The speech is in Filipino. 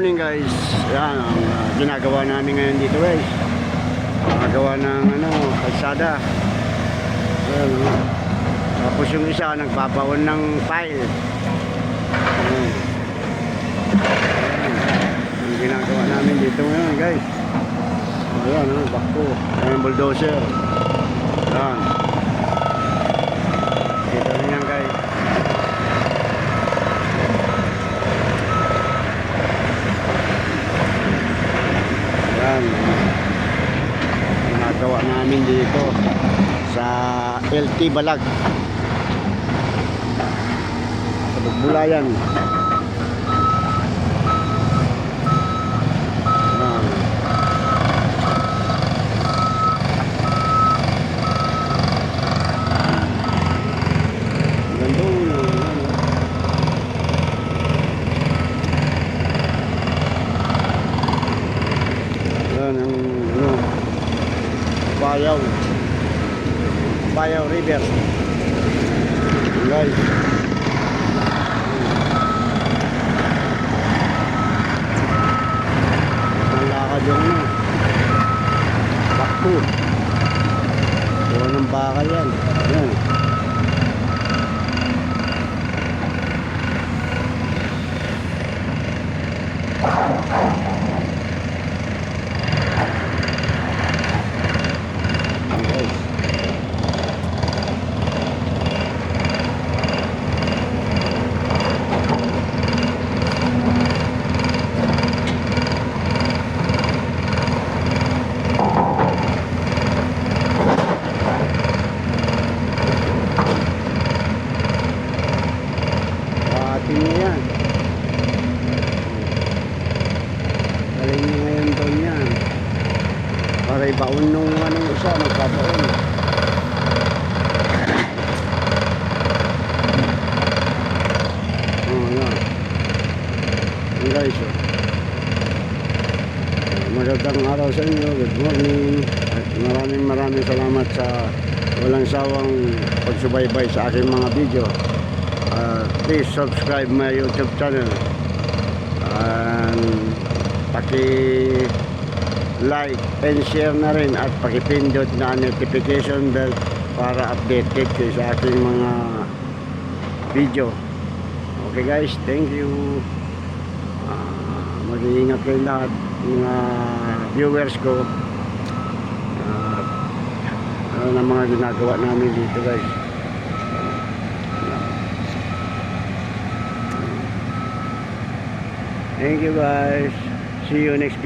morning guys. Yan ang uh, ginagawa namin ngayon dito guys. Gagawa ng ano, kalsada. Ayan, oh. Tapos yung isa nagpapaon ng pile. Ayan. Ayan. Ang ginagawa namin dito ngayon guys. Ayan, oh, bako. Ayan, bulldozer. Ayan. Dito rin yan guys. Yan. Ginagawa namin dito sa LT Balag. Sa Bugbulayan. Yan. Gandong, yan, oh. Yan ang ano, Bayaw. Bayaw River. Guys. Ang lakad yung ano. Bakto. Buwan ng bakal yan. Yan. Yan, guys. Pati niya yan. Galing niya ngayon doon yan. Para ibaon nung anong isa, magpapaon. Oo, yan. Yan guys, oh. Magandang araw sa inyo. Good morning. At maraming maraming salamat sa walang sawang pagsubaybay sa aking mga video. Uh, please subscribe my YouTube channel. And paki like and share na rin at pakipindot na notification bell para updated kayo sa aking mga video. Okay guys, thank you. Uh, mag-iingat kayo lahat mga viewers ko. Uh, ano na mga ginagawa namin dito guys. Thank you guys. See you next video.